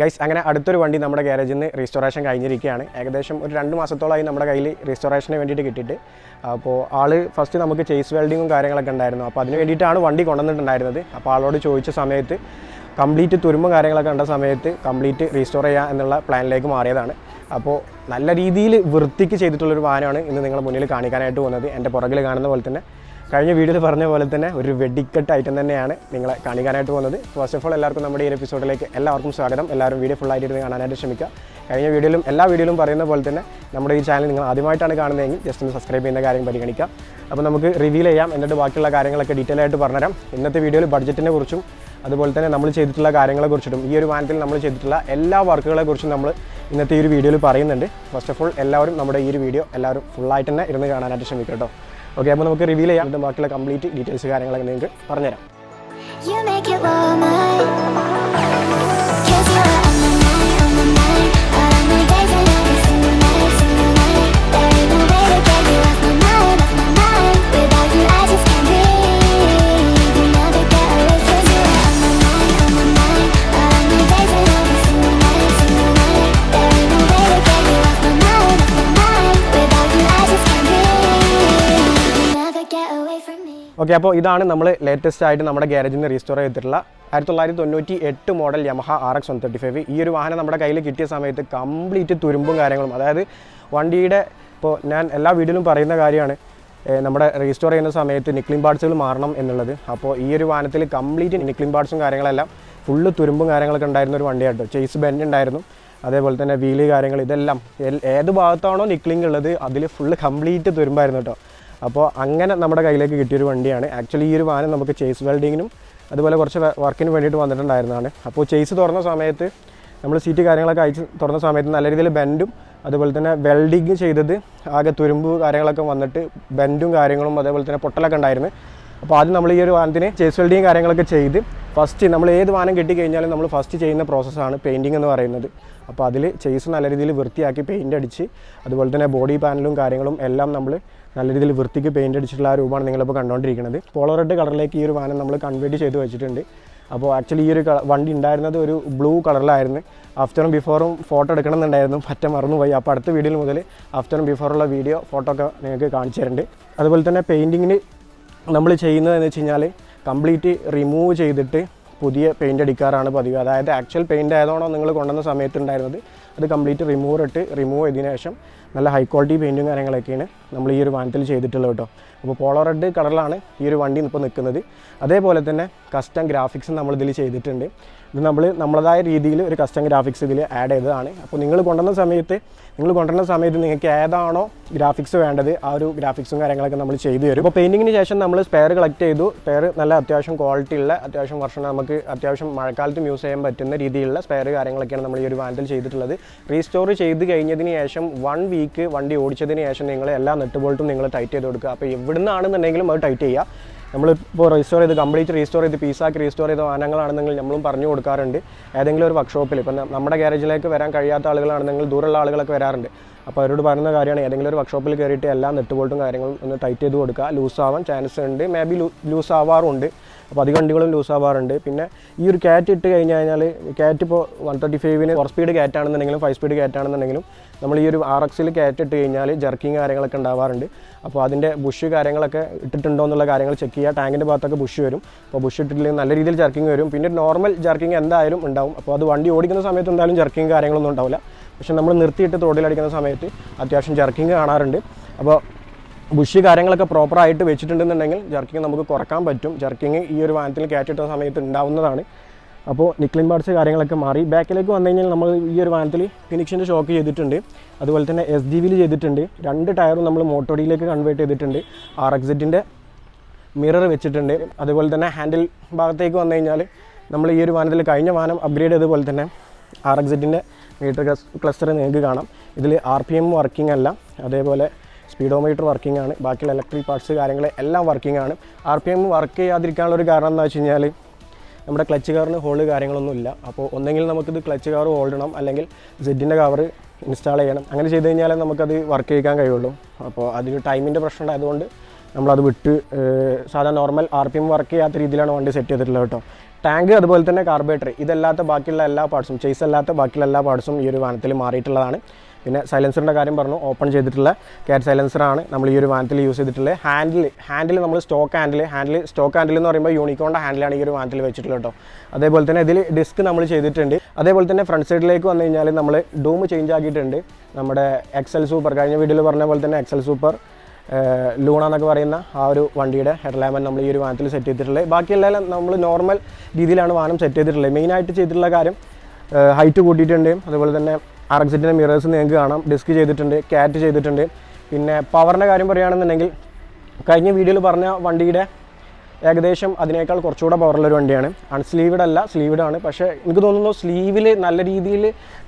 Guys അങ്ങനെ അടുത്തൊരു വണ്ടി നമ്മുടെ ഗാരേജിൽ നിന്ന് റീസ്റ്റോറേഷൻ കഴിഞ്ഞിരിക്കുകയാണ്. ഏകദേശം ഒരു രണ്ട് മാസത്തോളമായി നമ്മുടെ കയ്യിൽ റീസ്റ്റോറേഷന് വേണ്ടിയിട്ട് കിട്ടിയിട്ട്. അപ്പോൾ ആൾ ഫസ്റ്റ് നമുക്ക് ചേസ് വെൽഡിങ്ങും കാര്യങ്ങളൊക്കെ ഉണ്ടായിരുന്നു. അപ്പോൾ അതിന് വേണ്ടിയിട്ടാണ് വണ്ടി കൊണ്ടുവന്നിട്ടുണ്ടായിരുന്നത്. അപ്പോൾ ആളോട് ചോദിച്ച സമയത്ത് കംപ്ലീറ്റ് തുരുമ്പും കാര്യങ്ങളൊക്കെ കണ്ട സമയത്ത് കംപ്ലീറ്റ് റീസ്റ്റോർ ചെയ്യുക എന്നുള്ള പ്ലാനിലേക്ക് മാറിയതാണ്. അപ്പോൾ നല്ല രീതിയിൽ വൃത്തിക്ക് ചെയ്തിട്ടുള്ളൊരു വാഹനമാണ് ഇന്ന് നിങ്ങളുടെ മുന്നിൽ കാണിക്കാനായിട്ട് പോകുന്നത്. എന്റെ പുറകിൽ കാണുന്ന പോലെ തന്നെ. കഴിഞ്ഞ വീഡിയോയിൽ പറഞ്ഞ പോലെ തന്നെ ഒരു വെടിക്കെട്ട് ഐറ്റം തന്നെയാണ് നിങ്ങളെ കാണിക്കാനായിട്ട് പോകുന്നത്. ഫസ്റ്റ് ഓഫ് ഓൾ എല്ലാവർക്കും നമ്മുടെ ഈ എപ്പിസോഡിലേക്ക് എല്ലാവർക്കും സ്വാഗതം. എല്ലാവരും വീഡിയോ ഫുൾ ആയിട്ട് ഇരുന്ന് കാണാനായിട്ട് ശ്രമിക്കുക. കഴിഞ്ഞ വീഡിയോയിലും എല്ലാ വീഡിയോയിലും പറയുന്ന പോലെ തന്നെ നമ്മുടെ ഈ ചാനൽ നിങ്ങൾ ആദ്യമായിട്ടാണ് കാണുന്നതെങ്കിൽ ജസ്റ്റ് ഒന്ന് സബ്സ്ക്രൈബ് ചെയ്യുന്ന കാര്യം പരിഗണിക്കാം അപ്പോൾ നമുക്ക് റിവീൽ ചെയ്യാം എന്നിട്ട് ബാക്കിയുള്ള കാര്യങ്ങളൊക്കെ ഡീറ്റെയിൽ ആയിട്ട് പറഞ്ഞുതരാം. ഇന്നത്തെ വീഡിയോയിൽ ബഡ്ജറ്റിനെ കുറിച്ചും അതുപോലെ തന്നെ നമ്മൾ ചെയ്തിട്ടുള്ള കാര്യങ്ങളെ കുറിച്ചിട്ടും ഈ ഒരു വാനത്തിൽ നമ്മൾ ചെയ്തിട്ടുള്ള എല്ലാ വർക്കുകളെ കുറിച്ചും നമ്മൾ ഇന്നത്തെ ഈ ഒരു വീഡിയോയിൽ പറയുന്നുണ്ട്. ഫസ്റ്റ് ഓഫ് ഓൾ എല്ലാവരും നമ്മുടെ ഈ ഒരു വീഡിയോ എല്ലാവരും ഫുള്ളായിട്ട് തന്നെ ഇരുന്ന് കാണാനായിട്ട് ശ്രമിക്കുക കേട്ടോ. ഓക്കെ അപ്പോൾ നമുക്ക് റിവീൽ ചെയ്യാം. ബാക്കിയുള്ള കംപ്ലീറ്റ് ഡീറ്റെയിൽസ് കാര്യങ്ങളൊക്കെ നിങ്ങൾക്ക് പറഞ്ഞുതരാം. ഓക്കെ അപ്പോൾ ഇതാണ് നമ്മൾ ലേറ്റസ്റ്റ് ആയിട്ട് നമ്മുടെ ഗ്യാരേജിൽ നിന്ന് റീസ്റ്റോർ ചെയ്തിട്ടുള്ള ആയിരത്തി തൊള്ളായിരത്തി തൊണ്ണൂറ്റി എട്ട് model Yamaha R X one thirty five ഈ ഒരു വാഹനം നമ്മുടെ കയ്യിൽ കിട്ടിയ സമയത്ത് കംപ്ലീറ്റ് തുരുമ്പും കാര്യങ്ങളും അതായത് വണ്ടിയുടെ ഇപ്പോൾ ഞാൻ എല്ലാ വീഡിയോയിലും പറയുന്ന കാര്യമാണ് നമ്മുടെ റീസ്റ്റോർ ചെയ്യുന്ന സമയത്ത് നിക്ലിംഗ് പാർട്സുകൾ മാറണം എന്നുള്ളത്. അപ്പോൾ ഈ ഒരു വാഹനത്തിൽ കംപ്ലീറ്റ് നിക്ലിംഗ് പാർട്സും കാര്യങ്ങളെല്ലാം ഫുള്ള് തുരുമ്പും കാര്യങ്ങളൊക്കെ ഉണ്ടായിരുന്ന ഒരു വണ്ടിയാട്ടോ ചേസ് ബെൻഡ് ഉണ്ടായിരുന്നു. അതേപോലെ തന്നെ വീൽ കാര്യങ്ങൾ ഇതെല്ലാം ഏത് ഭാഗത്താണോ നിക്ലിംഗ് ഉള്ളത് അതിൽ ഫുള്ള് കംപ്ലീറ്റ് തുരുമ്പായിരുന്നു കേട്ടോ. അപ്പോൾ അങ്ങനെ നമ്മുടെ കയ്യിലേക്ക് കിട്ടിയൊരു വണ്ടിയാണ്. ആക്ച്വലി ഈ ഒരു വാഹനം നമുക്ക് ചേസ് വെൽഡിങ്ങിനും അതുപോലെ കുറച്ച് വർക്കിന് വേണ്ടിയിട്ട് വന്നിട്ടുണ്ടായിരുന്നതാണ്. അപ്പോൾ ചേസ് തുറന്ന സമയത്ത് നമ്മൾ സീറ്റ് കാര്യങ്ങളൊക്കെ അയച്ച് തുറന്ന സമയത്ത് നല്ല രീതിയിൽ ബെൻഡും അതുപോലെ തന്നെ വെൽഡിങ് ചെയ്തത് ആകെ തുരുമ്പ് കാര്യങ്ങളൊക്കെ വന്നിട്ട് ബെൻഡും കാര്യങ്ങളും അതേപോലെ തന്നെ പൊട്ടലൊക്കെ ഉണ്ടായിരുന്നു. അപ്പോൾ ആദ്യം നമ്മൾ ഈ ഒരു വാഹനത്തിന് ചേസ് വെൽഡിങ് കാര്യങ്ങളൊക്കെ ചെയ്ത് ഫസ്റ്റ് നമ്മൾ ഏത് വാഹനം കിട്ടിക്കഴിഞ്ഞാലും നമ്മൾ ഫസ്റ്റ് ചെയ്യുന്ന പ്രോസസ്സാണ് പെയിന്റിങ് എന്ന് പറയുന്നത്. അപ്പോൾ അതിൽ ചേസ് നല്ല രീതിയിൽ വൃത്തിയാക്കി പെയിന്റ് അടിച്ച് അതുപോലെ തന്നെ ബോഡി പാനലും കാര്യങ്ങളും എല്ലാം നമ്മൾ നല്ല രീതിയിൽ വൃത്തിക്ക് പെയിന്റ് അടിച്ചിട്ടുള്ള ആ രൂപമാണ് നിങ്ങളിപ്പോൾ കണ്ടുകൊണ്ടിരിക്കുന്നത്. പോളോ റെഡ് കളറിലേക്ക് ഈ ഒരു വാനം നമ്മൾ കൺവേർട്ട് ചെയ്ത് വെച്ചിട്ടുണ്ട്. അപ്പോൾ ആക്ച്വലി ഈ ഒരു വണ്ടി ഉണ്ടായിരുന്നത് ഒരു ബ്ലൂ കളറിലായിരുന്നു ആഫ്റ്ററും ബിഫോറും ഫോട്ടോ എടുക്കണമെന്നുണ്ടായിരുന്നു. പറ്റ മറന്നുപോയി. അപ്പോൾ അടുത്ത വീഡിയോയിൽ മുതൽ ആഫ്റ്ററും ബിഫോറുള്ള വീഡിയോ ഫോട്ടോ ഒക്കെ നിങ്ങൾക്ക് കാണിച്ചു തരുന്നുണ്ട് അതുപോലെ തന്നെ പെയിന്റിങ്ങിന് നമ്മൾ ചെയ്യുന്നതെന്ന് വെച്ച് കഴിഞ്ഞാൽ കംപ്ലീറ്റ് റിമൂവ് ചെയ്തിട്ട് പുതിയ പെയിന്റ് അടിക്കാറാണ് പതിവ്. അതായത് ആക്ച്വൽ പെയിന്റ് ആയതാണോ നിങ്ങൾ കൊണ്ടുവന്ന സമയത്ത് ഉണ്ടായിരുന്നത്? അത് കംപ്ലീറ്റ് റിമൂവ് ഇട്ട് റിമൂവ് ചെയ്തതിനു ശേഷം നല്ല ഹൈ ക്വാളിറ്റി പെയിന്റും കാര്യങ്ങളൊക്കെയാണ് നമ്മൾ ഈ ഒരു വാനത്തിൽ ചെയ്തിട്ടുള്ളത് കേട്ടോ. അപ്പോൾ പോളോ റെഡ് കളറിലാണ് ഈ ഒരു വണ്ടി ഇപ്പോൾ നിൽക്കുന്നത്. അതേപോലെ തന്നെ കസ്റ്റം ഗ്രാഫിക്സും നമ്മൾ ഇതിൽ ചെയ്തിട്ടുണ്ട്. ഇത് നമ്മൾ നമ്മളതായ രീതിയിൽ ഒരു കസ്റ്റം ഗ്രാഫിക്സ് ഇതിൽ ആഡ് ചെയ്തതാണ്. അപ്പോൾ നിങ്ങൾ കൊണ്ടുവന്ന സമയത്ത് നിങ്ങൾ കൊണ്ടുവരുന്ന സമയത്ത് നിങ്ങൾക്ക് ഏതാണോ ഗ്രാഫിക്സ് വേണ്ടത് ആ ഒരു ഗ്രാഫിക്സും കാര്യങ്ങളൊക്കെ നമ്മൾ ചെയ്തു തരും. അപ്പോൾ പെയിന്റിങ്ങിന് ശേഷം നമ്മൾ സ്പെയർ കളക്ട് ചെയ്തു. സ്പെയർ നല്ല അത്യാവശ്യം ക്വാളിറ്റി ഉള്ള അത്യാവശ്യം വർഷം നമുക്ക് അത്യാവശ്യം മഴക്കാലത്തും യൂസ് ചെയ്യാൻ പറ്റുന്ന രീതിയിലുള്ള സ്പെയർ കാര്യങ്ങളൊക്കെയാണ് നമ്മൾ ഈ ഒരു വാൻഡിൽ ചെയ്തിട്ടുള്ളത്. റീസ്റ്റോർ ചെയ്ത് കഴിഞ്ഞതിന് ശേഷം വൺ വീക്ക് വണ്ടി ഓടിച്ചതിന് ശേഷം നിങ്ങൾ എല്ലാ നെട്ട് ബോൾട്ടും നിങ്ങൾ ടൈറ്റ് ചെയ്ത് കൊടുക്കുക. അപ്പോൾ എവിടെ നിന്നാണെന്നുണ്ടെങ്കിലും അത് ടൈറ്റ് ചെയ്യുക. നമ്മളിപ്പോൾ റീസ്റ്റോർ ചെയ്ത് കംപ്ലീറ്റ് റീസ്റ്റോർ ചെയ്ത് പീസാക്കി റീസ്റ്റോർ ചെയ്ത വാഹനങ്ങളാണെന്നെങ്കിൽ നമ്മളും പറഞ്ഞു കൊടുക്കാറുണ്ട്. ഏതെങ്കിലും ഒരു വർക്ക്ഷോപ്പിൽ ഇപ്പം നമ്മുടെ ഗ്യാരേജിലേക്ക് വരാൻ കഴിയാത്ത ആളുകളാണെന്നെങ്കിൽ ദൂരമുള്ള ആളുകളൊക്കെ വരാറുണ്ട്. അപ്പോൾ അവരോട് പറയുന്ന കാര്യമാണ് ഏതെങ്കിലും ഒരു വർക്ക്ഷോപ്പിൽ കയറിയിട്ട് എല്ലാ നെട്ടുബോൾട്ടും കാര്യങ്ങളും ഒന്ന് ടൈറ്റ് ചെയ്ത് കൊടുക്കുക. ലൂസ് ആവാൻ ചാൻസ് ഉണ്ട്. മേ ബി ലൂസ് ആവാറുണ്ട് അപ്പോൾ അധികം വണ്ടികളും ലൂസ് ആവാറുണ്ട്. പിന്നെ ഈ ഒരു ക്യാറ്റ് ഇട്ട് കഴിഞ്ഞ് കഴിഞ്ഞാൽ ക്യാറ്റ് ഇപ്പോൾ വൺ തേർട്ടി ഫൈവിന് ഫോർ സ്പീഡ് ക്യാറ്റ് ആണെന്നുണ്ടെങ്കിലും ഫൈവ് സ്പീഡ് ക്യാറ്റ് ആണെന്നുണ്ടെങ്കിലും നമ്മൾ ഈ ഒരു ആർ എക്സിൽ ക്യാറ്റ് ഇട്ട് കഴിഞ്ഞാൽ ജർക്കിങ് കാര്യങ്ങളൊക്കെ ഉണ്ടാവാറുണ്ട്. അപ്പോൾ അതിന്റെ ബുഷ് കാര്യങ്ങളൊക്കെ ഇട്ടിട്ടുണ്ടോ എന്നുള്ള കാര്യങ്ങൾ ചെക്ക് ചെയ്യുക. ടാങ്കിന്റെ ഭാഗത്തൊക്കെ ബുഷ് വരും. അപ്പോൾ ബുഷ് ഇട്ടിട്ടില്ലെങ്കിൽ നല്ല രീതിയിൽ ജർക്കിങ് വരും. പിന്നെ നോർമൽ ജർക്കിങ് എന്തായാലും ഉണ്ടാവും. അപ്പോൾ അത് വണ്ടി ഓടിക്കുന്ന സമയത്ത് എന്തായാലും ജർക്കിങ് കാര്യങ്ങളൊന്നും ഉണ്ടാവില്ല. പക്ഷെ നമ്മൾ നിർത്തിയിട്ട് തോടിലടിക്കുന്ന സമയത്ത് അത്യാവശ്യം ജർക്കിങ് കാണാറുണ്ട്. അപ്പോൾ ബുഷ് കാര്യങ്ങളൊക്കെ പ്രോപ്പറായിട്ട് വെച്ചിട്ടുണ്ടെന്നുണ്ടെങ്കിൽ ജർക്കിങ് നമുക്ക് കുറയ്ക്കാൻ പറ്റും. ജർക്കിങ് ഈ ഒരു വാഹനത്തിൽ കയറ്റിട്ട സമയത്ത് ഉണ്ടാവുന്നതാണ്. അപ്പോൾ നിക്ലിൻ പാർട്സ് കാര്യങ്ങളൊക്കെ മാറി. ബാക്കിലേക്ക് വന്നു കഴിഞ്ഞാൽ നമ്മൾ ഈ ഒരു വാനത്തിൽ ഫിനിക്സിന്റെ ഷോക്ക് ചെയ്തിട്ടുണ്ട്. അതുപോലെ തന്നെ എസ് ഡി വിയിൽ ചെയ്തിട്ടുണ്ട്. രണ്ട് ടയറും നമ്മൾ മോട്ടോഡിയിലേക്ക് കൺവേർട്ട് ചെയ്തിട്ടുണ്ട്. ആർ എക്സിറ്റിന്റെ മിറർ വെച്ചിട്ടുണ്ട്. അതുപോലെ തന്നെ ഹാൻഡിൽ ഭാഗത്തേക്ക് വന്നു കഴിഞ്ഞാൽ നമ്മൾ ഈ ഒരു വാനത്തിൽ കഴിഞ്ഞ വാനം അപ്ഗ്രേഡ് ചെയ്തതുപോലെ തന്നെ ആർ എക്സിറ്റിന്റെ മീറ്റർ ക്ലസ്റ്റർ നിങ്ങൾക്ക് കാണാം. ഇതിൽ ആർ പി എം വർക്കിംഗ് അല്ല. അതേപോലെ സ്പീഡോമീറ്റർ വർക്കിംഗ് ആണ്. ബാക്കിയുള്ള ഇലക്ട്രിക് പാർട്സ് കാര്യങ്ങൾ എല്ലാം വർക്കിംഗ് ആണ്. ആർ പി എം വർക്ക് ചെയ്യാതിരിക്കാനുള്ള ഒരു കാരണം എന്താ വെച്ച് കഴിഞ്ഞാൽ നമ്മുടെ ക്ലച്ച് കവറിന് ഹോൾഡ് കാര്യങ്ങളൊന്നും ഇല്ല. അപ്പോൾ ഒന്നെങ്കിൽ നമുക്കിത് ക്ലച്ച് കാർ ഹോൾഡ് ചെയ്യണം അല്ലെങ്കിൽ സെഡിന്റെ കവർ ഇൻസ്റ്റാൾ ചെയ്യണം. അങ്ങനെ ചെയ്ത് കഴിഞ്ഞാലേ നമുക്കത് വർക്ക് ചെയ്യാൻ കഴിയുള്ളൂ. അപ്പോൾ അതിന് ടൈമിന്റെ പ്രശ്നം ഉണ്ടായതുകൊണ്ട് നമ്മളത് വിട്ട് സാധാരണ സാധാ normal R P M work ചെയ്യാത്ത രീതിയിലാണ് വണ്ടി സെറ്റ് ചെയ്തിട്ടുള്ളത് കേട്ടോ. ടാങ്ക് അതുപോലെ തന്നെ കാർബേറ്റർ ഇതല്ലാത്ത ബാക്കിയുള്ള എല്ലാ പാർട്സും ചേസ് അല്ലാത്ത ബാക്കിയുള്ള എല്ലാ പാർട്സും ഈ ഒരു വാഹനത്തിൽ മാറിയിട്ടുള്ളതാണ്. പിന്നെ സൈലൻസറിന്റെ കാര്യം പറഞ്ഞു. ഓപ്പൺ ചെയ്തിട്ടുള്ള കാറ്റ് സൈലൻസറാണ് നമ്മൾ ഈ ഒരു വാഹനത്തിൽ യൂസ് ചെയ്തിട്ടുള്ളത് ഹാൻഡിൽ ഹാൻഡിൽ നമ്മൾ stock handle handle stock handle എന്ന് പറയുമ്പോൾ യൂണിക്കോണിന്റെ ഹാൻഡിലാണ് ഈ ഒരു വാഹനത്തിൽ വെച്ചിട്ടുള്ളത് കേട്ടോ അതേപോലെ തന്നെ ഇതിൽ ഡിസ്ക് നമ്മൾ ചെയ്തിട്ടുണ്ട്. അതേപോലെ തന്നെ ഫ്രണ്ട് സൈഡിലേക്ക് വന്നു കഴിഞ്ഞാൽ നമ്മൾ ഡൂം ചേഞ്ച് ആക്കിയിട്ടുണ്ട്. നമ്മുടെ എക്സൽ സൂപ്പർ കഴിഞ്ഞ വീഡിയോയിൽ പറഞ്ഞ പോലെ തന്നെ എക്സൽ സൂപ്പർ ലൂണ എന്നൊക്കെ പറയുന്ന ആ ഒരു വണ്ടിയുടെ ഹെഡ് ലാമ്പൻ നമ്മൾ ഈ ഒരു വാനത്തിൽ സെറ്റ് ചെയ്തിട്ടുള്ളത്. ബാക്കിയെല്ലാം നമ്മൾ നോർമൽ രീതിയിലാണ് വാഹനം സെറ്റ് ചെയ്തിട്ടുള്ളത്. മെയിനായിട്ട് ചെയ്തിട്ടുള്ള കാര്യം ഹൈറ്റ് കൂട്ടിയിട്ടുണ്ട്. അതുപോലെ തന്നെ ആർ എക്സിറ്റിന്റെ മിറേഴ്സ് നിങ്ങൾക്ക് കാണാം. ഡിസ്ക് ചെയ്തിട്ടുണ്ട് ക്യാറ്റ് ചെയ്തിട്ടുണ്ട്. പിന്നെ പവറിന്റെ കാര്യം പറയുകയാണെന്നുണ്ടെങ്കിൽ കഴിഞ്ഞ വീഡിയോയിൽ പറഞ്ഞ വണ്ടിയുടെ ഏകദേശം അതിനേക്കാൾ കുറച്ചുകൂടെ പവറുള്ള ഒരു വണ്ടിയാണ്. അൺസ്ലീവഡ് അല്ല സ്ലീവഡ് ആണ്. പക്ഷേ എനിക്ക് തോന്നുന്നു സ്ലീവിൽ നല്ല രീതിയിൽ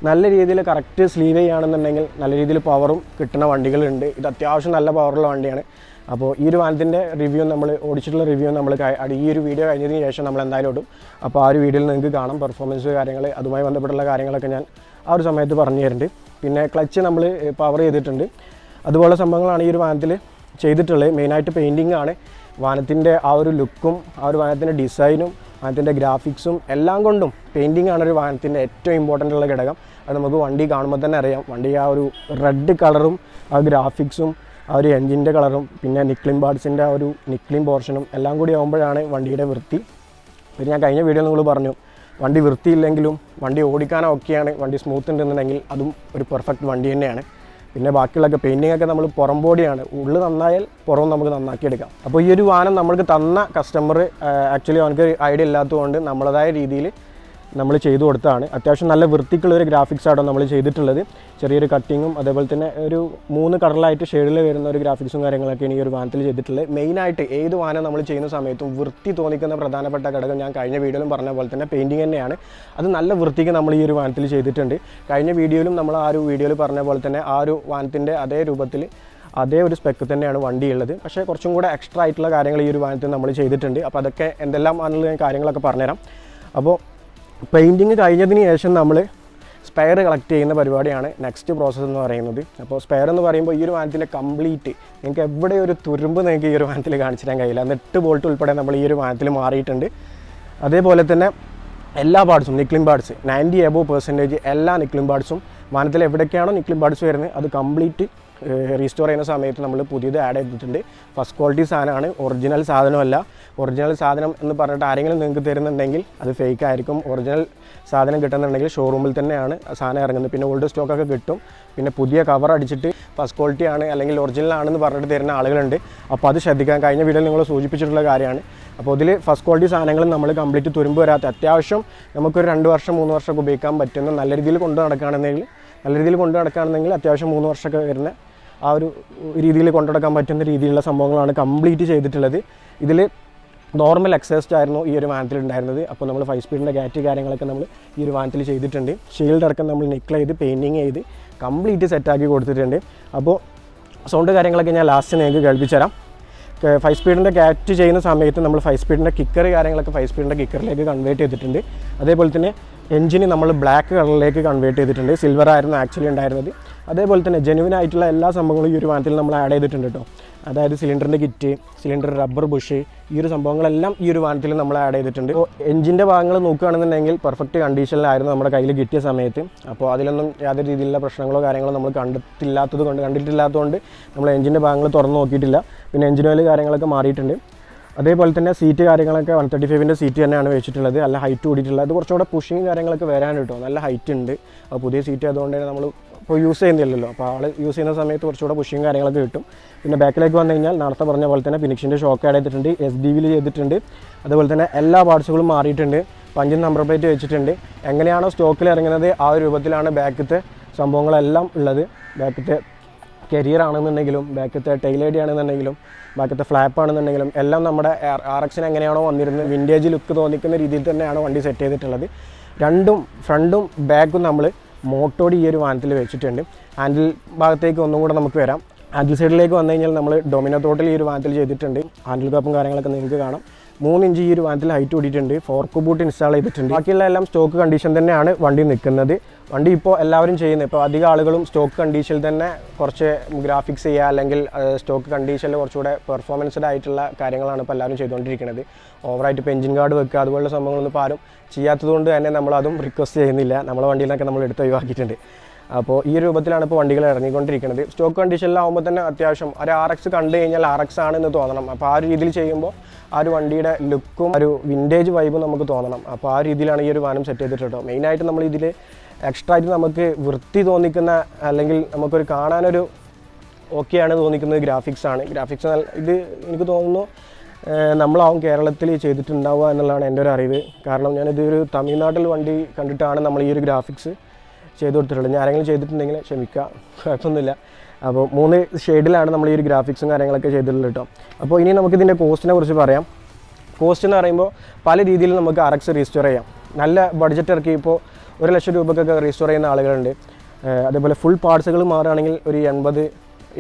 നല്ല രീതിയിൽ കറക്റ്റ് സ്ലീവ് ചെയ്യുകയാണെന്നുണ്ടെങ്കിൽ നല്ല രീതിയിൽ പവറും കിട്ടുന്ന വണ്ടികളുണ്ട്. ഇത് അത്യാവശ്യം നല്ല പവറുള്ള വണ്ടിയാണ്. അപ്പോൾ ഈ ഒരു വാഹനത്തിന്റെ റിവ്യൂ നമ്മൾ ഓടിച്ചിട്ടുള്ള റിവ്യൂ നമ്മൾ ഈ ഒരു വീഡിയോ കഴിഞ്ഞതിന് ശേഷം നമ്മൾ എന്തായാലും ഇടും. അപ്പോൾ ആ ഒരു വീഡിയോയിൽ നിങ്ങൾക്ക് കാണാം പെർഫോമൻസ് കാര്യങ്ങൾ അതുമായി ബന്ധപ്പെട്ടുള്ള കാര്യങ്ങളൊക്കെ ഞാൻ ആ ഒരു സമയത്ത് പറഞ്ഞു തരുന്നുണ്ട് പിന്നെ ക്ലച്ച് നമ്മൾ പവർ ചെയ്തിട്ടുണ്ട്. അതുപോലെ സംഭവങ്ങളാണ് ഈ ഒരു വാഹനത്തിൽ ചെയ്തിട്ടുള്ളത്. മെയിനായിട്ട് പെയിന്റിംഗ് ആണ്. വാഹനത്തിന്റെ ആ ഒരു ലുക്കും ആ ഒരു വാഹനത്തിന്റെ ഡിസൈനും വാഹനത്തിന്റെ ഗ്രാഫിക്സും എല്ലാം കൊണ്ടും പെയിന്റിംഗ് ആണ് ഒരു വാഹനത്തിന്റെ ഏറ്റവും ഇമ്പോർട്ടന്റ് ഉള്ള ഘടകം. അത് നമുക്ക് വണ്ടി കാണുമ്പോൾ തന്നെ അറിയാം. വണ്ടി ആ ഒരു റെഡ് കളറും ആ ഗ്രാഫിക്സും ആ ഒരു എൻജിന്റെ കളറും പിന്നെ നിക്ലിൻ ബാർഡ്സിന്റെ ആ ഒരു നിക്ലിൻ പോർഷനും എല്ലാം കൂടി ആകുമ്പോഴാണ് വണ്ടിയുടെ വൃത്തി. പിന്നെ ഞാൻ കഴിഞ്ഞ വീഡിയോ നിങ്ങൾ പറഞ്ഞു വണ്ടി വൃത്തിയില്ലെങ്കിലും വണ്ടി ഓടിക്കാൻ ഓക്കെയാണ് വണ്ടി സ്മൂത്ത് ഉണ്ടെന്നുണ്ടെങ്കിൽ അതും ഒരു പെർഫെക്റ്റ് വണ്ടി തന്നെയാണ്. പിന്നെ ബാക്കിയുള്ളൊക്കെ പെയിന്റിംഗ് ഒക്കെ നമ്മൾ പുറം ബോഡിയാണ് ഉള്ളിൽ നന്നായാൽ പുറം നമുക്ക് നന്നാക്കിയെടുക്കാം അപ്പോൾ ഈ ഒരു വാഹനം നമ്മൾക്ക് തന്ന കസ്റ്റമർ ആക്ച്വലി അവനക്ക് ഐഡിയ ഇല്ലാത്തതുകൊണ്ട് നമ്മളതായ രീതിയിൽ നമ്മൾ ചെയ്തു കൊടുത്തതാണ്. അത്യാവശ്യം നല്ല വൃത്തിക്കുള്ളൊരു ഗ്രാഫിക്സ് ആണ് നമ്മൾ ചെയ്തിട്ടുള്ളത്. ചെറിയൊരു കട്ടിങ്ങും അതേപോലെ തന്നെ ഒരു മൂന്ന് കളറിലായിട്ട് ഷെയ്ഡിൽ വരുന്ന ഒരു ഗ്രാഫിക്സും കാര്യങ്ങളൊക്കെയാണ് ഈ ഒരു വാനത്തിൽ ചെയ്തിട്ടുള്ളത്. മെയിനായിട്ട് ഏത് വാനം നമ്മൾ ചെയ്യുന്ന സമയത്തും വൃത്തി തോന്നിക്കുന്ന പ്രധാനപ്പെട്ട ഘടകം ഞാൻ കഴിഞ്ഞ വീഡിയോയിലും പറഞ്ഞ പോലെ തന്നെ പെയിന്റിങ് തന്നെയാണ്. അത് നല്ല വൃത്തിക്ക് നമ്മൾ ഈ ഒരു വാനത്തിൽ ചെയ്തിട്ടുണ്ട്. കഴിഞ്ഞ വീഡിയോയിലും നമ്മൾ ആ ഒരു വീഡിയോയിൽ പറഞ്ഞ പോലെ തന്നെ ആ ഒരു വാനത്തിന്റെ അതേ രൂപത്തിൽ അതേ ഒരു സ്പെക്ക് തന്നെയാണ് വണ്ടിയുള്ളത് പക്ഷേ കുറച്ചും കൂടെ എക്സ്ട്രാ ആയിട്ടുള്ള കാര്യങ്ങൾ ഈ ഒരു വാനത്തിൽ നമ്മൾ ചെയ്തിട്ടുണ്ട്. അപ്പോൾ അതൊക്കെ എന്തെല്ലാം ആണെന്നുള്ള കാര്യങ്ങളൊക്കെ പറഞ്ഞുതരാം. അപ്പോൾ പെയിന്റിങ് കഴിഞ്ഞതിന് ശേഷം നമ്മൾ സ്പെയർ കളക്ട് ചെയ്യുന്ന പരിപാടിയാണ് നെക്സ്റ്റ് പ്രോസസ്സ് എന്ന് പറയുന്നത്. അപ്പോൾ സ്പെയർ എന്ന് പറയുമ്പോൾ ഈ ഒരു വാനത്തിന്റെ കംപ്ലീറ്റ് നിങ്ങൾക്ക് എവിടെ ഒരു തുരുമ്പ് നിങ്ങൾക്ക് ഈ ഒരു വാനത്തിൽ കാണിച്ചു കഴിയില്ല. എന്നിട്ട് ബോൾട്ട് ഉൾപ്പെടെ നമ്മൾ ഈ ഒരു വാനത്തിൽ മാറിയിട്ടുണ്ട്. അതേപോലെ തന്നെ എല്ലാ പാർട്സും നിക്ലിം പാർട്സ് നയന്റി എബോ പെർസെന്റേജ് എല്ലാ നിക്ലിം പാർട്സും വാനത്തിൽ എവിടേക്കാണോ നിക്ലിം പാർട്സ് വരുന്നത് അത് കംപ്ലീറ്റ് റീസ്റ്റോർ ചെയ്യുന്ന സമയത്ത് നമ്മൾ പുതിയത് ആഡ് ചെയ്തിട്ടുണ്ട്. ഫസ്റ്റ് ക്വാളിറ്റി സാധനമാണ്. ഒറിജിനൽ സാധനമല്ല. ഒറിജിനൽ സാധനം എന്ന് പറഞ്ഞിട്ട് ആരെങ്കിലും നിങ്ങൾക്ക് തരുന്നുണ്ടെങ്കിൽ അത് ഫേക്ക് ആയിരിക്കും. ഒറിജിനൽ സാധനം കിട്ടുന്നുണ്ടെങ്കിൽ ഷോറൂമിൽ തന്നെയാണ് സാധനം ഇറങ്ങുന്നത്. പിന്നെ ഓൾഡ് സ്റ്റോക്കൊക്കെ കിട്ടും. പിന്നെ പുതിയ കവർ അടിച്ചിട്ട് ഫസ്റ്റ് ക്വാളിറ്റി ആണ് അല്ലെങ്കിൽ ഒറിജിനൽ ആണെന്ന് പറഞ്ഞിട്ട് തരുന്ന ആളുകളുണ്ട്. അപ്പോൾ അത് ശ്രദ്ധിക്കാൻ കഴിഞ്ഞ വീഡിയോയിൽ നിങ്ങൾ സൂചിപ്പിച്ചിട്ടുള്ള കാര്യമാണ്. അപ്പോൾ ഇതിൽ ഫസ്റ്റ് ക്വാളിറ്റി സാധനങ്ങൾ നമ്മൾ കംപ്ലീറ്റ് തുരുമ്പ് വരാത്ത അത്യാവശ്യം നമുക്കൊരു രണ്ട് വർഷം മൂന്ന് വർഷമൊക്കെ ഉപയോഗിക്കാൻ പറ്റുന്ന നല്ല രീതിയിൽ കൊണ്ട് നടക്കുകയാണെന്നെങ്കിൽ നല്ല രീതിയിൽ കൊണ്ട് നടക്കുകയാണെന്നെങ്കിൽ അത്യാവശ്യം മൂന്ന് വർഷമൊക്കെ വരുന്ന ആ ഒരു രീതിയിൽ കൊണ്ടുനടക്കാൻ പറ്റുന്ന രീതിയിലുള്ള സംഭവങ്ങളാണ് കംപ്ലീറ്റ് ചെയ്തിട്ടുള്ളത്. ഇതിൽ നോർമൽ എക്സസ്റ്റ് ആയിരുന്നു ഈ ഒരു വാനത്തിൽ ഉണ്ടായിരുന്നത്. അപ്പോൾ നമ്മൾ ഫൈവ് സ്പീഡിന്റെ ഗാറ്റ് കാര്യങ്ങളൊക്കെ നമ്മൾ ഈ ഒരു വാനത്തിൽ ചെയ്തിട്ടുണ്ട്. ഷീൽഡ് അടക്കം നമ്മൾ നിക്കിൾ ചെയ്ത് പെയിന്റിങ് ചെയ്ത് കംപ്ലീറ്റ് സെറ്റാക്കി കൊടുത്തിട്ടുണ്ട്. അപ്പോൾ സൗണ്ട് കാര്യങ്ങളൊക്കെ ഞാൻ ലാസ്റ്റ് നിങ്ങൾക്ക് കേൾപ്പിച്ചുതരാം. ഫൈവ് സ്പീഡിന്റെ ക്യാറ്റ് ചെയ്യുന്ന സമയത്ത് നമ്മൾ ഫൈവ് സ്പീഡിന്റെ കിക്കർ കാര്യങ്ങളൊക്കെ ഫൈവ് സ്പീഡിന്റെ കിക്കറിലേക്ക് കൺവേർട്ട് ചെയ്തിട്ടുണ്ട്. അതേപോലെ തന്നെ എഞ്ചിന് നമ്മൾ ബ്ലാക്ക് കളറിലേക്ക് കൺവേർട്ട് ചെയ്തിട്ടുണ്ട്. സിൽവർ ആയിരുന്നു ആക്ച്വലി ഉണ്ടായിരുന്നത്. അതേപോലെ തന്നെ ജെനുവിൻ ആയിട്ടുള്ള എല്ലാ സംഭവങ്ങളും ഈ ഒരു വാനത്തിൽ നമ്മൾ ആഡ് ചെയ്തിട്ടുണ്ട് കേട്ടോ. അതായത് സിലിണ്ടറിന്റെ കിറ്റ് സിലിണ്ടർ റബ്ബർ ബുഷ് ഈ ഒരു സംഭവങ്ങളെല്ലാം ഈ ഒരു വാഹനത്തിൽ നമ്മൾ ആഡ് ചെയ്തിട്ടുണ്ട്. അപ്പോൾ എഞ്ചിന്റെ ഭാഗങ്ങൾ നോക്കുകയാണെന്നുണ്ടെങ്കിൽ പെർഫെക്റ്റ് കണ്ടീഷനിലായിരുന്നു നമ്മുടെ കയ്യിൽ കിട്ടിയ സമയത്ത്. അപ്പോൾ അതിലൊന്നും യാതൊരു രീതിയിലുള്ള പ്രശ്നങ്ങളോ കാര്യങ്ങളോ നമ്മൾ കണ്ടെത്തില്ലാത്തത് കൊണ്ട് കണ്ടിട്ടില്ലാത്തതുകൊണ്ട് നമ്മൾ എഞ്ചിന്റെ ഭാഗങ്ങൾ തുറന്ന് നോക്കിയിട്ടില്ല. പിന്നെ എഞ്ചിൻ ഓയിൽ കാര്യങ്ങളൊക്കെ മാറിയിട്ടുണ്ട്. അതേപോലെ തന്നെ സീറ്റ് കാര്യങ്ങളൊക്കെ വൺ തേർട്ടി ഫൈവിന്റെ സീറ്റ് തന്നെയാണ് വെച്ചിട്ടുള്ളത്. നല്ല ഹൈറ്റ് കൂടിയിട്ടുള്ളത് അത് കുറച്ചുകൂടെ പുഷിങ് കാര്യങ്ങളൊക്കെ വരാൻ കിട്ടും നല്ല ഹൈറ്റ് ഉണ്ട്. അപ്പോൾ പുതിയ സീറ്റ് ആയതുകൊണ്ട് തന്നെ നമ്മൾ ഇപ്പോൾ യൂസ് ചെയ്യുന്നില്ലല്ലോ. അപ്പോൾ ആൾ യൂസ് ചെയ്യുന്ന സമയത്ത് കുറച്ചുകൂടെ പുഷിങ് കാര്യങ്ങളൊക്കെ കിട്ടും. പിന്നെ ബാക്കിലേക്ക് വന്നു കഴിഞ്ഞാൽ നേരത്തെ പറഞ്ഞ പോലെ തന്നെ ഫിനിഷിന്റെ ഷോക്ക് ആഡ് ചെയ്തിട്ടുണ്ട് എസ് ഡി വിയിൽ ചെയ്തിട്ടുണ്ട്. അതുപോലെ തന്നെ എല്ലാ പാർട്സുകളും മാറിയിട്ടുണ്ട്. പഞ്ചിൻ നമ്പർ പ്ലേറ്റ് വെച്ചിട്ടുണ്ട്. എങ്ങനെയാണോ സ്റ്റോക്കിൽ ഇറങ്ങുന്നത് ആ ഒരു രൂപത്തിലാണ് ബാക്കത്തെ സംഭവങ്ങളെല്ലാം ഉള്ളത്. ബാക്കത്തെ കരിയർ ആണെന്നുണ്ടെങ്കിലും ബാക്കത്തെ ടൈലേഡി ആണെന്നുണ്ടെങ്കിലും ബാക്കത്തെ ഫ്ലാപ്പ് ആണെന്നുണ്ടെങ്കിലും എല്ലാം നമ്മുടെ ആർ എക്സിന് എങ്ങനെയാണോ വന്നിരുന്നത് വിന്റേജ് ലുക്ക് തോന്നിക്കുന്ന രീതിയിൽ തന്നെയാണ് വണ്ടി സെറ്റ് ചെയ്തിട്ടുള്ളത്. രണ്ടും ഫ്രണ്ടും ബാക്കും നമ്മൾ മോട്ടോടി ഈ ഒരു വാനത്തിൽ വെച്ചിട്ടുണ്ട്. ഹാൻഡിൽ ഭാഗത്തേക്ക് ഒന്നും കൂടെ നമുക്ക് വരാം. ഹാൻഡിൽ സൈഡിലേക്ക് വന്നു കഴിഞ്ഞാൽ നമ്മൾ ഡൊമിനോ തോട്ടിൽ ഈ ഒരു വാനത്തിൽ ചെയ്തിട്ടുണ്ട്. ഹാൻഡിൽ കപ്പും കാര്യങ്ങളൊക്കെ നിങ്ങൾക്ക് കാണാം. മൂന്ന് ഇഞ്ച് ഈ ഒരു വാനത്തിൽ ഹൈറ്റ് കൂടിയിട്ടുണ്ട്. ഫോർക്ക് ബൂട്ട് ഇൻസ്റ്റാൾ ചെയ്തിട്ടുണ്ട്. ബാക്കിയുള്ള എല്ലാം സ്റ്റോക്ക് കണ്ടീഷൻ തന്നെയാണ് വണ്ടി നിൽക്കുന്നത്. വണ്ടി ഇപ്പോൾ എല്ലാവരും ചെയ്യുന്നത്. ഇപ്പോൾ അധികം ആളുകളും സ്റ്റോക്ക് കണ്ടീഷനിൽ തന്നെ കുറച്ച് ഗ്രാഫിക്സ് ചെയ്യുക അല്ലെങ്കിൽ സ്റ്റോക്ക് കണ്ടീഷനിൽ കുറച്ചുകൂടെ പെർഫോമൻസ്ഡ് ആയിട്ടുള്ള കാര്യങ്ങളാണ് ഇപ്പോൾ എല്ലാവരും ചെയ്തുകൊണ്ടിരിക്കുന്നത്. ഓവറായിട്ട് ഇപ്പോൾ എഞ്ചിൻ കാർഡ് വെക്കുക അതുപോലുള്ള സംഭവങ്ങളൊന്നും ഇപ്പോൾ ആരും ചെയ്യാത്തതുകൊണ്ട് തന്നെ നമ്മളതും റിക്വസ്റ്റ് ചെയ്യുന്നില്ല. നമ്മളെ വണ്ടിയിൽ നിന്നൊക്കെ നമ്മൾ എടുത്ത് ഒഴിവാക്കിയിട്ടുണ്ട്. അപ്പോൾ ഈ രൂപത്തിലാണ് ഇപ്പോൾ വണ്ടികൾ ഇറങ്ങിക്കൊണ്ടിരിക്കുന്നത്. സ്റ്റോക്ക് കണ്ടീഷനിലാവുമ്പോൾ തന്നെ അത്യാവശ്യം ഒരു ആർ എക്സ് കണ്ടു കഴിഞ്ഞാൽ ആർ എക്സ് ആണെന്ന് തോന്നണം. അപ്പോൾ ആ ഒരു രീതിയിൽ ചെയ്യുമ്പോൾ ആ ഒരു വണ്ടിയുടെ ലുക്കും ഒരു വിന്റേജ് വൈബും നമുക്ക് തോന്നണം. അപ്പോൾ ആ രീതിയിലാണ് ഈ ഒരു വാനം സെറ്റ് ചെയ്തിട്ടുണ്ടോ മെയിനായിട്ട് നമ്മൾ ഇതിൽ എക്സ്ട്രാ ആയിട്ട് നമുക്ക് വൃത്തി തോന്നിക്കുന്ന അല്ലെങ്കിൽ നമുക്കൊരു കാണാനൊരു ഓക്കെയാണ് തോന്നിക്കുന്നത് ഗ്രാഫിക്സ് ആണ്. ഗ്രാഫിക്സ് ഇത് എനിക്ക് തോന്നുന്നു നമ്മളാവും കേരളത്തിൽ ചെയ്തിട്ടുണ്ടാവുക എന്നുള്ളതാണ് എന്റെ ഒരു അറിവ്. കാരണം ഞാനിതൊരു തമിഴ്നാട്ടിൽ വണ്ടി കണ്ടിട്ടാണ് നമ്മൾ ഈ ഒരു ഗ്രാഫിക്സ് ചെയ്ത് കൊടുത്തിട്ടുള്ളത്. ഞാൻ ആരെങ്കിലും ചെയ്തിട്ടുണ്ടെങ്കിൽ ക്ഷമിക്കുക. കുഴപ്പമൊന്നുമില്ല. അപ്പോൾ മൂന്ന് ഷെയ്ഡിലാണ് നമ്മൾ ഈ ഒരു ഗ്രാഫിക്സും കാര്യങ്ങളൊക്കെ ചെയ്തിട്ടുള്ളത് കേട്ടോ. അപ്പോൾ ഇനി നമുക്കിതിന്റെ കോസ്റ്റിനെ കുറിച്ച് പറയാം. കോസ്റ്റ് എന്ന് പറയുമ്പോൾ പല രീതിയിൽ നമുക്ക് ആർ എക്സ് റീസ്റ്റോർ ചെയ്യാം. നല്ല ബഡ്ജറ്റ് ഇറക്കി ഇപ്പോൾ ഒരു ലക്ഷം രൂപക്കൊക്കെ റീസ്റ്റോർ ചെയ്യുന്ന ആളുകളുണ്ട്. അതേപോലെ ഫുൾ പാർട്സുകൾ മാറുകയാണെങ്കിൽ ഒരു എൺപത്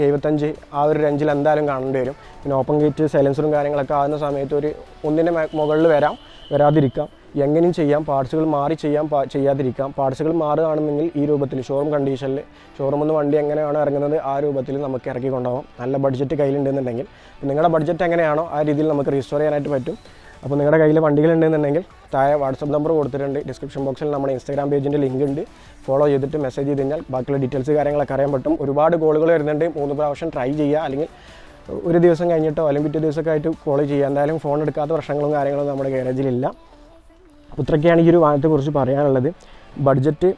എഴുപത്തഞ്ച് ആ ഒരു റേഞ്ചിൽ എന്തായാലും കാണേണ്ടി വരും. പിന്നെ ഓപ്പൺ ഗേറ്റ് സൈലൻസറും കാര്യങ്ങളൊക്കെ ആകുന്ന സമയത്ത് ഒരു ഒന്നിന്റെ മുകളിൽ വരാം. വരാതിരിക്കാം. എങ്ങനെയും ചെയ്യാം. പാർട്സുകൾ മാറി ചെയ്യാം ചെയ്യാതിരിക്കാം. പാർട്സുകൾ മാറുകയാണെന്നെങ്കിൽ ഈ രൂപത്തിൽ ഷോറൂം കണ്ടീഷനിൽ ഷോറൂമിൽ നിന്ന് വണ്ടി എങ്ങനെയാണോ ഇറങ്ങുന്നത് ആ രൂപത്തിൽ നമുക്ക് ഇറക്കി കൊണ്ടുപോകാം. നല്ല ബഡ്ജറ്റ് കയ്യിലുണ്ടെന്നുണ്ടെങ്കിൽ. നിങ്ങളുടെ ബഡ്ജറ്റ് എങ്ങനെയാണോ ആ രീതിയിൽ നമുക്ക് റീസ്റ്റോർ ചെയ്യാനായിട്ട് പറ്റും. അപ്പോൾ നിങ്ങളുടെ കയ്യിൽ വണ്ടികളുണ്ടെന്നുണ്ടെങ്കിൽ താഴെ വാട്സപ്പ് നമ്പർ കൊടുത്തിട്ടുണ്ട്. ഡിസ്ക്രിപ്ഷൻ ബോക്സിൽ നമ്മുടെ ഇൻസ്റ്റാഗ്രാം പേജിന്റെ ലിങ്ക് ഉണ്ട്. ഫോളോ ചെയ്തിട്ട് മെസ്സേജ് ചെയ്ത് കഴിഞ്ഞാൽ ബാക്കിയുള്ള ഡീറ്റെയിൽസ് കാര്യങ്ങളൊക്കെ അറിയാൻ പറ്റും. ഒരുപാട് കോളുകൾ വരുന്നുണ്ട്. മൂന്ന് പ്രാവശ്യം ട്രൈ ചെയ്യുക. അല്ലെങ്കിൽ ഒരു ദിവസം കഴിഞ്ഞിട്ടോ അല്ലെങ്കിൽ പിറ്റേ ദിവസമൊക്കെ ആയിട്ട് കോൾ ചെയ്യുക. എന്തായാലും ഫോൺ എടുക്കാത്ത പ്രശ്നങ്ങളും കാര്യങ്ങളും നമ്മുടെ ഗാരേജിലില്ല ഇത്രയൊക്കെയാണ് ഈ ഒരു വാഹനത്തെക്കുറിച്ച് പറയാനുള്ളത്. ബഡ്ജറ്റ്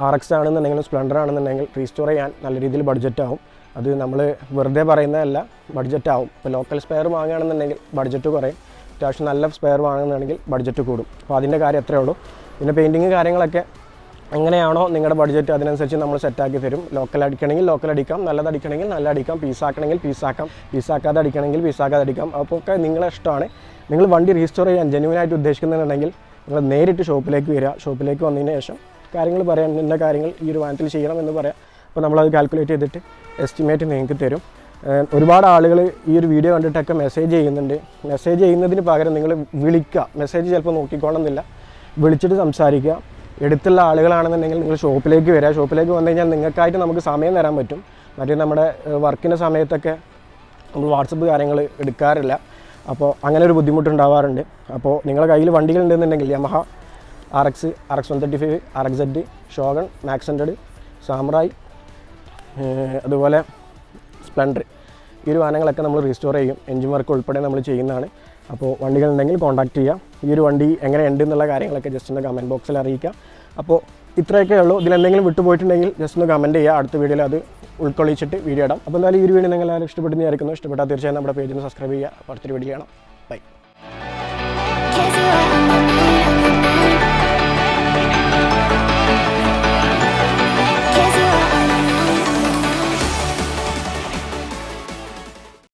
ആർ എക്സ് ആണെന്നുണ്ടെങ്കിലും സ്പ്ലെൻഡർ ആണെന്നുണ്ടെങ്കിൽ റീസ്റ്റോർ ചെയ്യാൻ നല്ല രീതിയിൽ ബഡ്ജറ്റ് ആവും. അത് നമ്മൾ വെറുതെ പറയുന്നതല്ല ബഡ്ജറ്റ് ആവും. ഇപ്പോൾ ലോക്കൽ സ്പെയർ വാങ്ങുകയാണെന്നുണ്ടെങ്കിൽ ബഡ്ജറ്റ് കുറയും. അത്യാവശ്യം നല്ല സ്പെയർ വാങ്ങുന്നുണ്ടെങ്കിൽ ബഡ്ജറ്റ് കൂടും. അപ്പോൾ അതിന്റെ കാര്യം അത്രേ ഉള്ളൂ. പിന്നെ പെയിന്റിങ് കാര്യങ്ങളൊക്കെ എങ്ങനെയാണോ നിങ്ങളുടെ ബഡ്ജറ്റ് അതിനനുസരിച്ച് നമ്മൾ സെറ്റാക്കി തരും. ലോക്കൽ അടിക്കണമെങ്കിൽ ലോക്കൽ അടിക്കാം. നല്ലത് അടിക്കണമെങ്കിൽ നല്ല അടിക്കാം. പീസാക്കണമെങ്കിൽ പീസാക്കാം പീസാക്കാതെ അടിക്കണമെങ്കിൽ പീസാക്കാതെ അടിക്കാം. അപ്പോൾ ഒക്കെ നിങ്ങളെ ഇഷ്ടമാണ്. നിങ്ങൾ വണ്ടി റീസ്റ്റോർ ചെയ്യാൻ ജെന്യൂനായിട്ട് ഉദ്ദേശിക്കുന്നുണ്ടെങ്കിൽ നിങ്ങൾ നേരിട്ട് ഷോപ്പിലേക്ക് വരിക. ഷോപ്പിലേക്ക് വന്നതിന് ശേഷം കാര്യങ്ങൾ പറയാം. ഇന്ന കാര്യങ്ങൾ ഈ ഒരു വാനത്തിൽ ചെയ്യണം എന്ന് പറയാം. അപ്പോൾ നമ്മളത് കാൽക്കുലേറ്റ് ചെയ്തിട്ട് എസ്റ്റിമേറ്റ് നിങ്ങൾക്ക് തരും. ഒരുപാട് ആളുകൾ ഈ ഒരു വീഡിയോ കണ്ടിട്ടൊക്കെ മെസ്സേജ് ചെയ്യുന്നുണ്ട്. മെസ്സേജ് ചെയ്യുന്നതിന് പകരം നിങ്ങൾ വിളിക്കുക. മെസ്സേജ് ചിലപ്പോൾ നോക്കിക്കോണമെന്നില്ല വിളിച്ചിട്ട് സംസാരിക്കുക. എടുത്തുള്ള ആളുകളാണെന്നുണ്ടെങ്കിൽ നിങ്ങൾ ഷോപ്പിലേക്ക് വരിക. ഷോപ്പിലേക്ക് വന്നു കഴിഞ്ഞാൽ നിങ്ങൾക്കായിട്ട് നമുക്ക് സമയം തരാൻ പറ്റും. മറ്റേ നമ്മുടെ വർക്കിന്റെ സമയത്തൊക്കെ നമ്മൾ വാട്സപ്പ് കാര്യങ്ങൾ എടുക്കാറില്ല. അപ്പോൾ അങ്ങനെ ഒരു ബുദ്ധിമുട്ടുണ്ടാവാറുണ്ട് അപ്പോൾ നിങ്ങളുടെ കയ്യിൽ വണ്ടികൾ ഉണ്ടെന്നുണ്ടെങ്കിൽ Yamaha R X R X one thirty five R X Z Shogun max hundred samurai അതുപോലെ സ്പ്ലെൻഡർ ഈ ഒരു വാഹനങ്ങളൊക്കെ നമ്മൾ റീസ്റ്റോർ ചെയ്യും. എഞ്ചിൻ വർക്ക് ഉൾപ്പെടെ നമ്മൾ ചെയ്യുന്നതാണ്. അപ്പോൾ വണ്ടികൾ ഉണ്ടെങ്കിൽ കോൺടാക്ട് ചെയ്യാം ഈ ഒരു വണ്ടി എങ്ങനെയുണ്ട് എന്നുള്ള കാര്യങ്ങളൊക്കെ ജസ്റ്റ് ഒന്ന് കമന്റ് ബോക്സിൽ അറിയിക്കാം അപ്പോൾ ഇത്രയൊക്കെ ഉള്ളൂ. ഇതിലെന്തെങ്കിലും വിട്ടുപോയിട്ടുണ്ടെങ്കിൽ ജസ്റ്റ് ഒന്ന് കമന്റ് ചെയ്യുക. അടുത്ത വീഡിയോയിൽ അത് ഉൾക്കൊള്ളിച്ചിട്ട് വീഡിയോ ഇടാം. അപ്പോൾ എന്തായാലും ഈ ഒരു വീഡിയോ നിങ്ങൾ എല്ലാവരും ഇഷ്ടപ്പെടുന്ന ആയിരിക്കുന്നു. ഇഷ്ടപ്പെട്ടാൽ തീർച്ചയായും നമ്മുടെ പേജിന് സബ്സ്ക്രൈബ് ചെയ്യുക. അടുത്തൊരു വീഡിയോ ചെയ്യണം ബൈ